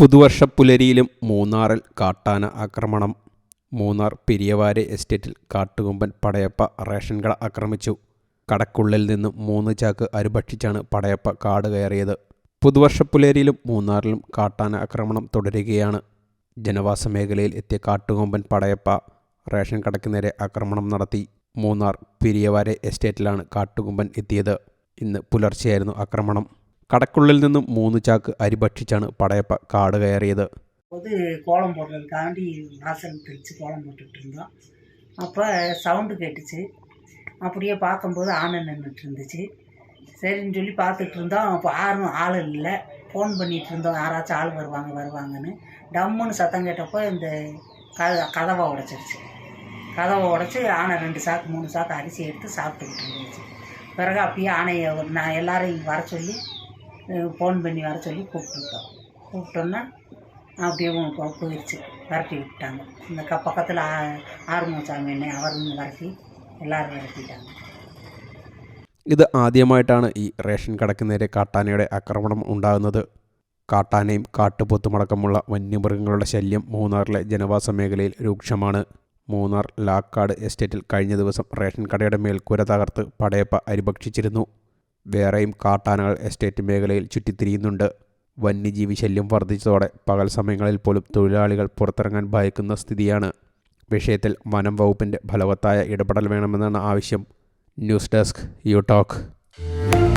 പുതുവർഷ പുലരിയിലും മൂന്നാറിൽ കാട്ടാന ആക്രമണം. മൂന്നാർ പെരിയവാരെ എസ്റ്റേറ്റിൽ കാട്ടുകൊമ്പൻ പടയപ്പ റേഷൻ കട ആക്രമിച്ചു. കടക്കുള്ളിൽ നിന്നും മൂന്ന് ചാക്ക് അരുഭക്ഷിച്ചാണ് പടയപ്പ കാട് കയറിയത്. പുതുവർഷ പുലരിയിലും മൂന്നാറിലും കാട്ടാന ആക്രമണം തുടരുകയാണ്. ജനവാസ മേഖലയിൽ എത്തിയ കാട്ടുകൊമ്പൻ പടയപ്പ റേഷൻ കടയ്ക്ക് നേരെ ആക്രമണം നടത്തി. മൂന്നാർ പെരിയവാരെ എസ്റ്റേറ്റിലാണ് കാട്ടുകൊമ്പൻ എത്തിയത്. ഇന്ന് പുലർച്ചെയായിരുന്നു ആക്രമണം. കടക്കുള്ളിൽ നിന്നും മൂന്ന് ചാക്ക് അരി ഭക്ഷിച്ചാണ് പടയപ്പ കാട് കയറിയത് போது கோலம் போடுறதுக்காண்டி வாசல் தெளித்து கோலம் போட்டுட்டு இருந்தோம் அப்போ சவுண்டு கேட்டுச்சு அப்படியே பார்க்கும்போது ஆனை நின்றுட்டு இருந்துச்சு சரின்னு சொல்லி பார்த்துட்டு இருந்தோம் அப்போ யாரும் ஆள் இல்லை ஃபோன் பண்ணிட்டு இருந்தோம் யாராச்சும் ஆள் வருவாங்க வருவாங்கன்னு டம்முன்னு சத்தம் கேட்டப்போ இந்த க கதவை உடைச்சிருச்சு கதவை உடச்சி ஆனை ரெண்டு சாக்கு மூணு சாக்கு அரிசி எடுத்து சாப்பிட்டுக்கிட்டு இருந்துச்சு பிறகு அப்படியே ஆனையை ஒரு- நான் எல்லாரையும் வர சொல்லி ஃபோன் பண்ணி வர சொல்லி கூப்பிட்டுட்டோம் கூப்பிட்டோன்னா அப்படியே உ- போ- போயிடுச்சு விரட்டி விட்டாங்க இந்த க பக்கத்தில் ஆறுமுகசாமி அண்ணன் அவரும் விரட்டி எல்லாரும் விரட்டிட்டாங்க ഇത് ആദ്യമായിട്ടാണ് ഈ റേഷൻ കടയ്ക്ക് നേരെ കാട്ടാനയുടെ ആക്രമണം ഉണ്ടാകുന്നത് കാട്ടാനയും കാട്ടുപോത്തുമടക്കമുള്ള വന്യമൃഗങ്ങളുടെ ശല്യം മൂന്നാറിലെ ജനവാസ മേഖലയിൽ രൂക്ഷമാണ് മൂന്നാർ ലാക്കാട് എസ്റ്റേറ്റിൽ കഴിഞ്ഞ ദിവസം റേഷൻ കടയുടെ മേൽക്കൂര തകർത്ത് പടയപ്പ അരിഭക്ഷിച്ചിരുന്നു വേറെയും കാട്ടാനകൾ എസ്റ്റേറ്റ് മേഖലയിൽ ചുറ്റിത്തിരിയുന്നുണ്ട്. വന്യജീവി ശല്യം വർദ്ധിച്ചതോടെ പകൽ സമയങ്ങളിൽ പോലും തൊഴിലാളികൾ പുറത്തിറങ്ങാൻ ഭയക്കുന്ന സ്ഥിതിയാണ്. വിഷയത്തിൽ വനം വകുപ്പിന്റെ ഫലവത്തായ ഇടപെടൽ വേണമെന്നാണ് ആവശ്യം. News desk you talk.